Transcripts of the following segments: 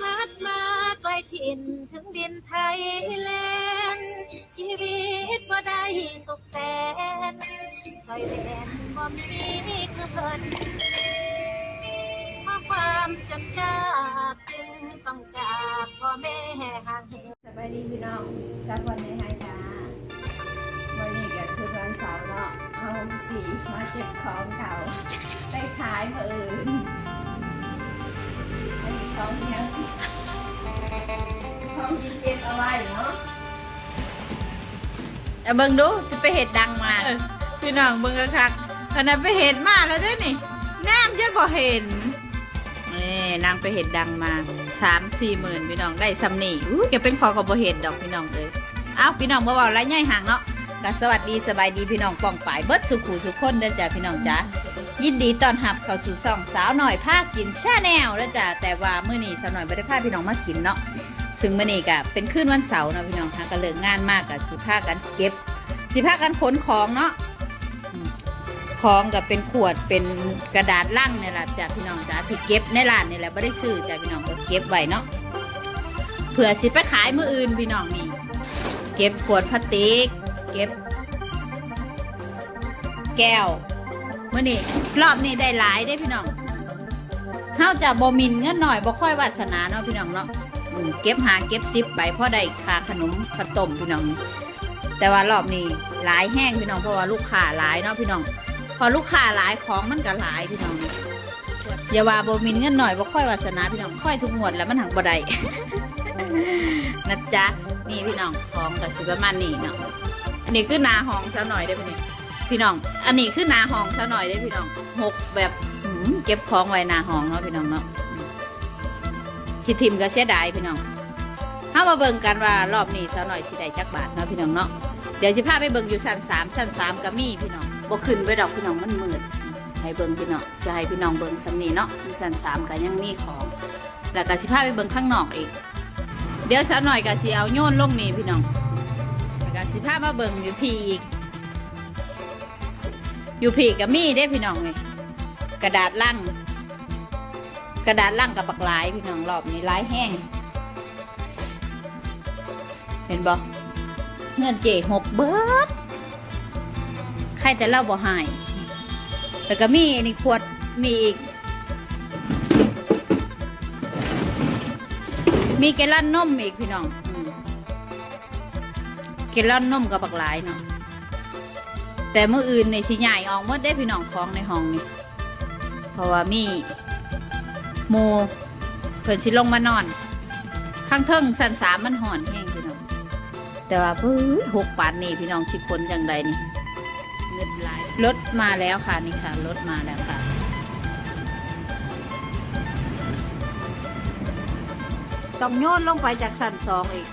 พัดมาไกลถิ่นถึงดินไทยแลนด์ชีวิตบ่ได้สุขแสนซอยแดนบ่มีคือเพิ่นเพราะความจนยากจึงต้องจากพ่อแม่ห่างเหินสบายดีพี่น้องสักวันในไฮจ้าวันนี้ก็คือวันเสาร์เนาะเอาสีมาเก็บของเก่าไปขายเมืออื่น อันนี้ของยังของที่เก็บเอาไว้เนาะเอาเบิ่งดูจะไปเห็ดดังมาพี่น้องเบิ่งกะคักขนาดไปเห็ดมาแล้วเด้อนี่น้ำจะบ่เห็นนี่นางไปเห็ดดังมาสามสี่หมื่นพี่น้องได้ซ้ำนี่อู้แกเป็นขอกับบ่เห็ดดอกพี่น้องเลยเอ้าพี่น้องบ่เว้าไรใหญ่ห่างเนาะก็สวัสดีสบายดีพี่น้องปองป่ายเบิดสุขูสุขคนเด้อจ้ะพี่น้องจ้ะ ยินดีตอนรับเข้าสู่ช่องสาวหน่อยภาคกินชาแนลแล้วจ้ะแต่ว่ามื้อนี้สาวหน่อยบ่ได้พาพี่น้องมากินเนาะซึ่งมื่อนี้ก็เป็นคืนวันเสาร์เนาะพี่น้องคะก็เลิกงานมากกับสิพากันเก็บ สิพากันขนของเนาะของกับเป็นขวดเป็นกระดาษลั่งนี่แหละจ้ะพี่น้องจ้ะที่เก็บในร้านนี่แหละไม่ได้ซื้อจ้ะพี่น้องก็เก็บไว้เนาะเผื่อสิไปขายมืออื่นพี่น้องนี่เก็บขวดพลาสติก เก็บ แก้ว มื่อนี้รอบนี้ได้หลายได้พี่น้องเท่าจะบ่มินเงินหน่อยบ่ค่อยวาสนาเนาะพี่น้องเนาะเก็บหาเก็บซิปไปพราะได้ค่าขนมข้าวต้มพี่น้อง แต่ว่ารอบนี้หลายแห้งพี่น้องเพราะว่าลูกค้าหลายเนาะพี่น้อง พอลูกค้าหลายของมันก็หลายพี่น้องอย่าว่าบ่มินเงินหน่อยบ่ค่อยวาสนาพี่น้องค่อยทุกงวดแล้วมันหักบ่ได้นะจ๊ะนี่พี่น้องของกับสิประมาณนี้เนาะอันนี้คือนาห้องซะหน่อยได้อพี่นี่ พี่น้อง อันนี้คือนาห้องซะหน่อยได้พี่น้องหกแบบเก็บของไว้นาห้องเนาะพี่น้องเนาะสิทิมก็เสียดายพี่น้องถ้ามาเบิ่งกันว่ารอบนี้สาวหน่อยสิได้จักบาทเนาะพี่น้องเนาะ เดี๋ยวจะพาไปเบิ่งอยู่ชั้นสามชั้นสามก็มีพี่น้องบ่ขึ้นไปดอกพี่น้องมันมืดให้เบิ่งพี่น้องจะให้พี่น้องเบิ่งสำนีเนาะอยู่ชั้นสามก็ยังมีของ แล้วก็สิพาไปเบิ่งข้างนอกอีก เดี๋ยวสาวหน่อยก็สิเอาโยนลงนี่พี่น้องแล้วก็สิพามาเบิ่งอยู่พี่อีก อยู่พี่ก็มีได้พี่น้องนี่กระดาษลังกระดาษล่างกับบักหลายพี่น้องรอบนี้หลายแห้ง เห็นบ่เงินเจหกเบิดใครแต่เล่าบ่หายแล้วก็มีนนี้ขวดมีอีก มีแกลลอนนมอีกพี่น้องอืมแกลลอนนมกับบักหลายเนาะ แต่เมื่ออื่นในสิใหญ่ออกหมดได้พี่น้องของในห้องนี่เพราะว่ามีหมูเพิ่นสิลงมานอน ข้างเทิงสันสามมันห่อนแห้งพี่น้อง แต่ว่าพื้หกปานนี่พี่น้องชิคนจังใดนี่เงินหลรถมาแล้วค่ะนี่ค่ะรถมาแล้วค่ะต้องโยนลงไปจากสันสองอีก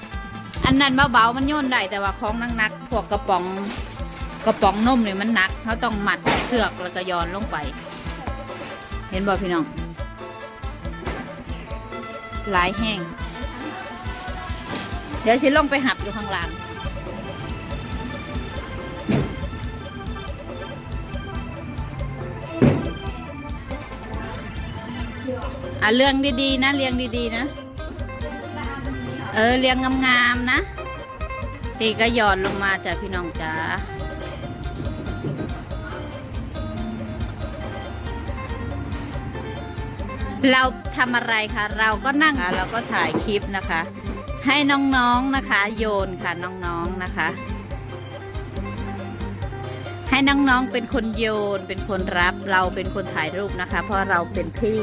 อันนั้นเบาๆมันโยนได้แต่ว่าของนักๆพวกกระป๋อง กระป๋องนมเนี่ยมันหนักเขาต้องมัดเสือกแล้วก็โยนลงไป เห็นบ่พี่น้องหลายแห้งเดี๋ยวฉันลงไปหับอยู่ข้างล่างอะเรื่องดีๆนะเรียงดีๆนะ เออเรียงงามๆนะตีก็หย่อนลงมาจ้ะพี่น้องจ๋า เราทำอะไรคะเราก็นั่งค่ะเราก็ถ่ายคลิปนะคะ ให้น้องๆนะคะ โยนค่ะน้องๆนะคะ ให้น้องๆเป็นคนโยนเป็นคนรับเราเป็นคนถ่ายรูปนะคะ เพราะเราเป็นพี่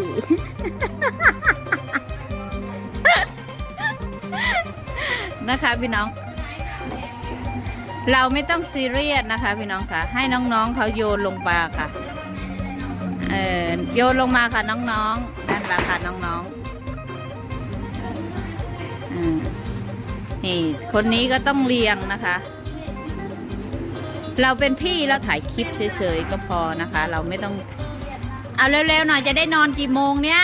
นะคะพี่น้อง เราไม่ต้องซีเรียสนะคะ พี่น้องค่ะ ให้น้องๆเขาโยนลงมาค่ะ เออโยนลงมาค่ะน้องๆ นั่นแหละค่ะน้องๆอนี่คนนี้ก็ต้องเรียงนะคะ เราเป็นพี่แล้วถ่ายคลิปเฉยๆก็พอนะคะ เราไม่ต้อง เอาเร็วๆหน่อยจะได้นอนกี่โมงเนี่ย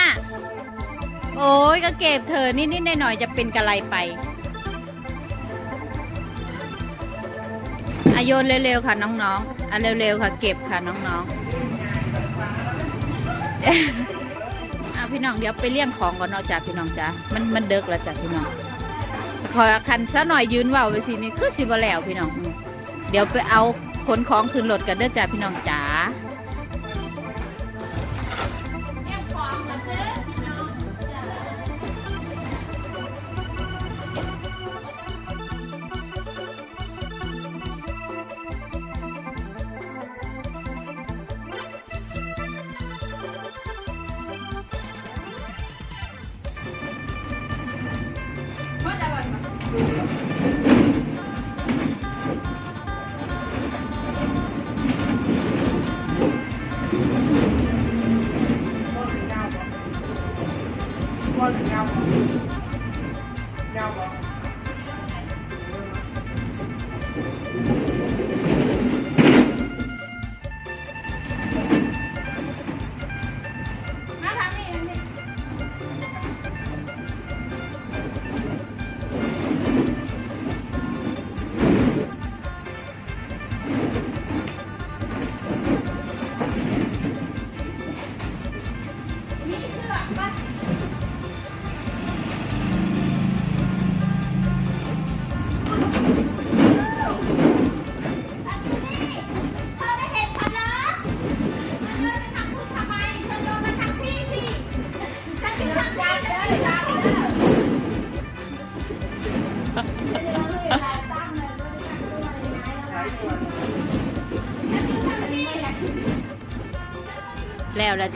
โอ้ยก็เก็บเธอนิดๆหน่อยๆจะเป็นกะไรไปอโยนเร็วๆค่ะน้องๆอะเร็วๆค่ะเก็บค่ะน้องๆ อะพี่น้องเดี๋ยวไปเลี้ยงของก่อนเนาะจ้าพี่น้องจ้ามันมันเดิกแล้วจ้าพี่น้องพอคันซะหน่อยยืนเว่าไปสินี่คือสิบแล้วพี่น้อง เดี๋ยวไปเอาขนของขึ้นรถกันเด้อจ้าพี่น้องจ้า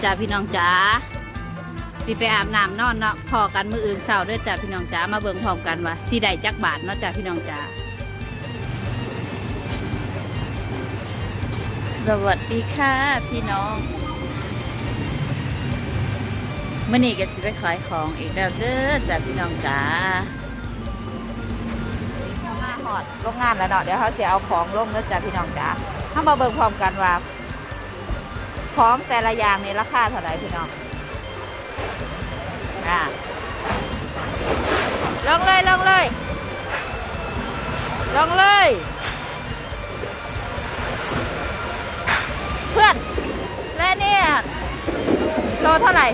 จ้าพี่น้องจ๋าสิไปอาบน้ำนอนเนาะพอกันมืออื่นเสาร์เด้อจ้าพี่น้องจ๋ามาเบิ่งพร้อมกันว่าสิได้จักบาทเนาะจ้าพี่น้องจ๋าสวัสดีค่ะพี่น้องมื่อนี้ก็สิไปขายของอีกแล้วเด้อจ้าพี่น้องจ๋ามาหอดโรงงานแล้วเนาะเดี๋ยวเขาจะเอาของลงเด้อจ้าพี่น้องจ๋าเข้ามาเบิ่งพร้อมกันว่า ของแต่ละอย่างนี่ราคาเท่าไหร่พี่น้องอะลงเลยลงเลยลงเลย เพื่อน และเนี่ยโลเท่าไหร่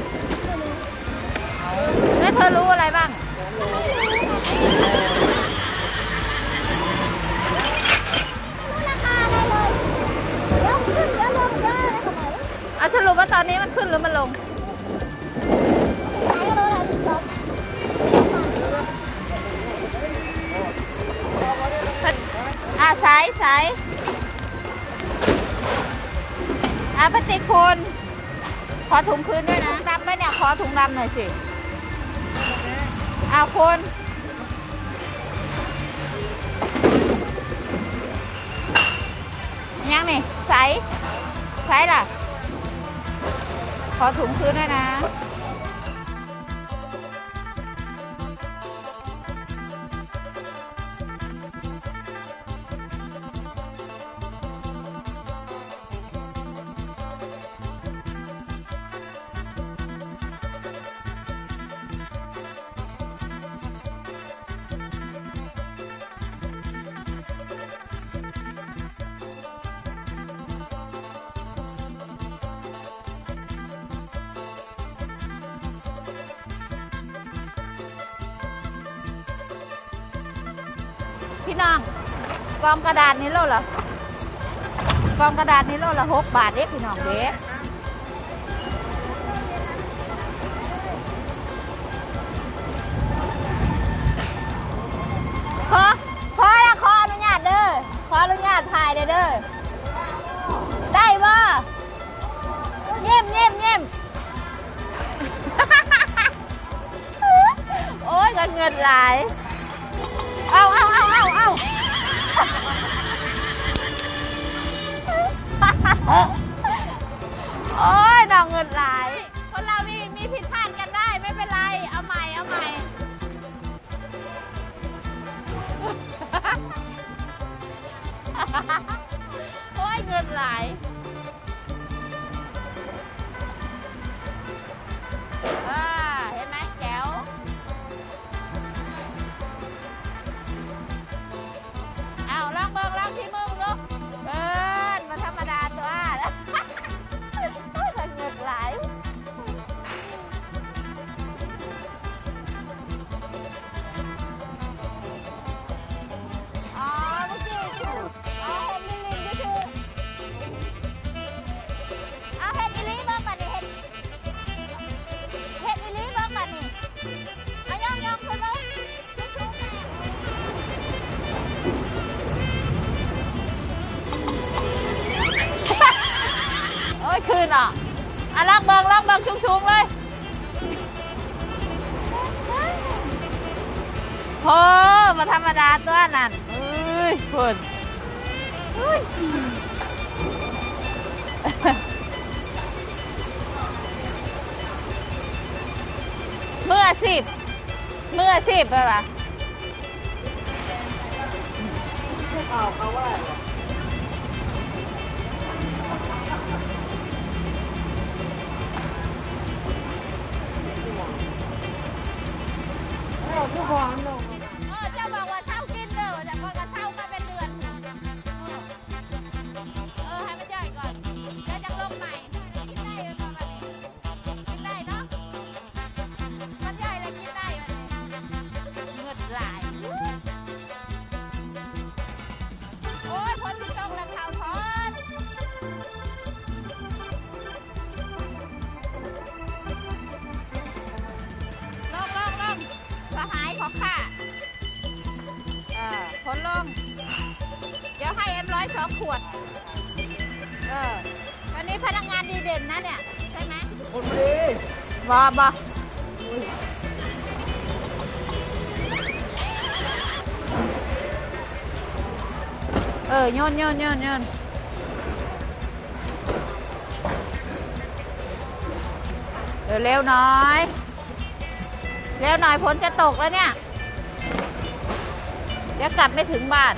แล้วเธอรู้อะไรบ้าง อนนี้มันขึ้นหรือมันลง อะสายสายอะปฏิคุณขอถุงคืนด้วยนะดำไหมเนี่ย ขอถุงดำหน่อยสิเอาคุณยังนี่ใสใสล่ะ ขอถุงคืนด้วยนะ พี่น้องกองกระดาษนี่โลละกองกระดาษนี่โลละหกบาทเด้พี่น้องเด้ขอขอละขออนุญาตเด้อขออนุญาตถ่ายเด้อเด้อได้บ่เยี่ยมเยี่ยมเยี่ยมโอ้ยก็เงินหลาย น้องอะลอกเบิงลอกเบิงชุงๆเลยโหมาธรรมดาตัวนั่นเอ้ยคุณเฮ้ยเมื่อสิบเมื่อสิบไปปะผู้ อ็มร้อยสองขวด เออวันนี้พนักงานดีเด่นนะเนี่ย ใช่ไหมคนดีบอบอเออโยนโยนโยนโยนเร็วเร็วๆหน่อย เร็วหน่อยฝนจะตกแล้วเนี่ย เดี๋ยวกลับไม่ถึงบ้าน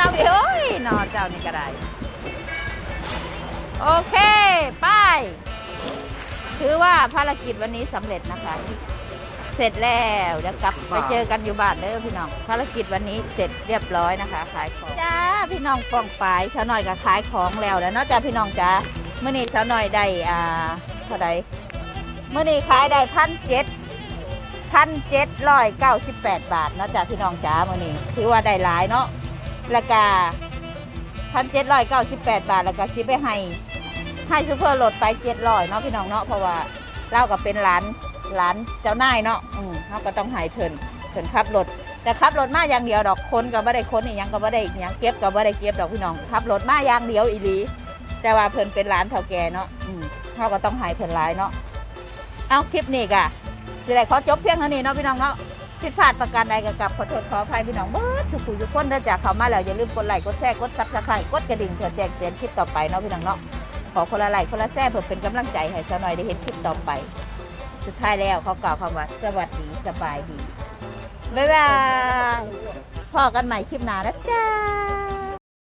อาเอาเอานาวิโอ้ยนอเจ้านี่ก็ได้โอเค ไป ถือว่าภารกิจวันนี้สำเร็จนะคะ เสร็จแล้วเดี๋ยวกลับไปเจอกันอยู่บ้านเด้อพี่น้อง ภารกิจวันนี้เสร็จเรียบร้อยนะคะ ขายของจ้าพี่น้องปองปายชาวหน่อยก็ขายของแล้วแล้วนาะจ้าพี่น้องจ้าเมื่อนี้ชาวหน่อยได้อ่าเท่าไหร่เมื่อนี้ขายได้พันเจ็ดพันเจ็ดร้อยเก้าสิบแปดบาทนาะจ้ะพี่น้องจ้าเมื่อนี้ถือว่าได้หลายเนาะ แล้วก็พันเจ็ดร้อยเก้าสิบแปดบาทแล้วก็ซิไปให้ให้ซูเปอร์โหลดไปเจ็ดร้อยเนาะพี่น้องเนาะเพราะว่าเราก็เป็นร้านร้านเจ้านายเนาะอืมเราก็ต้องให้เพิ่นเพิ่นขับรถแต่ขับรถมาอย่างเดียวดอกคนก็ไม่ได้คนอีกยังก็ไม่ได้อีกยังเก็บก็ไม่ได้เก็บดอกพี่น้องขับรถมาอย่างเดียวอีหลี แต่ว่าเพิ่นเป็นร้านเฒ่าแก่เนาะอืมเราก็ต้องให้เพิ่นหลายเนาะเอาคลิปนี้กะสิได้ขอจบเพียงเท่านี้เนาะพี่น้องเนาะ ผิดพลาดประการใดก็กลับขอโทษขออภัยพี่น้องเบิดสุขุทุกคนเด้อจากเขามาแล้วอย่าลืมกดไลค์กดแชร์กดซับสไครต์กดกระดิ่งเพื่อแจ้งเตือนคลิปต่อไปเนาะพี่น้องเนาะขอคนละไลค์คนละแชร์เพื่อเป็นกำลังใจให้สาวหน่อยได้เห็นคลิปต่อไป สุดท้ายแล้วเขากล่าวคำว่าสวัสดีสบายดีบ๊ายบายพอกันใหม่คลิปหน้านะจ้า